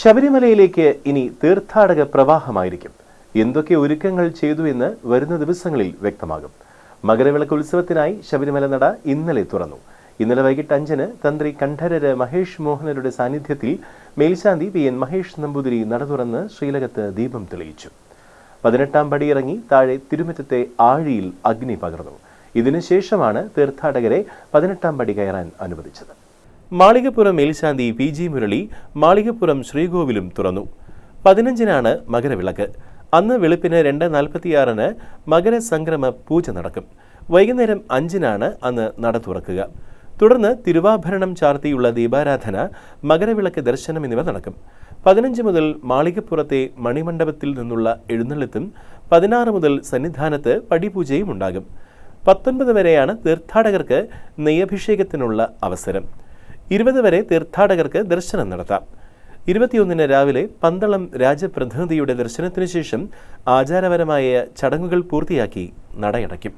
ശബരിമലയിലേക്ക് ഇനി തീർത്ഥാടക പ്രവാഹമായിരിക്കും. എന്തൊക്കെ ഒരുക്കങ്ങൾ ചെയ്തു എന്ന് വരുന്ന ദിവസങ്ങളിൽ വ്യക്തമാകും. മകരവിളക്ക് ഉത്സവത്തിനായി ശബരിമല നട ഇന്നലെ തുറന്നു. ഇന്നലെ വൈകിട്ട് അഞ്ചിന് തന്ത്രി കണ്ഠരര് മഹേഷ് മോഹനരുടെ സാന്നിധ്യത്തിൽ മേൽശാന്തി പി എൻ മഹേഷ് നമ്പൂതിരി നട തുറന്ന് ശ്രീലകത്ത് ദീപം തെളിയിച്ചു. പതിനെട്ടാം പടിയിറങ്ങി താഴെ തിരുമുറ്റത്തെ ആഴിയിൽ അഗ്നി പകർന്നു. ഇതിനുശേഷമാണ് തീർത്ഥാടകരെ പതിനെട്ടാം പടി കയറാൻ അനുവദിച്ചത്. മാളികപ്പുറം മേൽശാന്തി പി ജി മുരളി മാളികപ്പുറം ശ്രീകോവിലും തുറന്നു. പതിനഞ്ചിനാണ് മകരവിളക്ക്. അന്ന് വെളുപ്പിന് രണ്ട് നാൽപ്പത്തിയാറിന് മകരസംക്രമ പൂജ നടക്കും. വൈകുന്നേരം അഞ്ചിനാണ് അന്ന് നട തുറക്കുക. തുടർന്ന് തിരുവാഭരണം ചാർത്തിയുള്ള ദീപാരാധന മകരവിളക്ക് ദർശനം എന്നിവ നടക്കും. പതിനഞ്ച് മുതൽ മാളികപ്പുറത്തെ മണിമണ്ഡപത്തിൽ നിന്നുള്ള എഴുന്നള്ളത്തും പതിനാറ് മുതൽ സന്നിധാനത്ത് പടിപൂജയും ഉണ്ടാകും. പത്തൊൻപത് വരെയാണ് തീർത്ഥാടകർക്ക് നെയ്യഭിഷേകത്തിനുള്ള അവസരം. ഇരുപത് വരെ തീർത്ഥാടകർക്ക് ദർശനം നടത്താം. ഇരുപത്തിയൊന്നിന് രാവിലെ പന്തളം രാജപ്രതിനിധിയുടെ ദർശനത്തിനു ശേഷം ആചാരപരമായ ചടങ്ങുകൾ പൂർത്തിയാക്കി നടയടയ്ക്കും.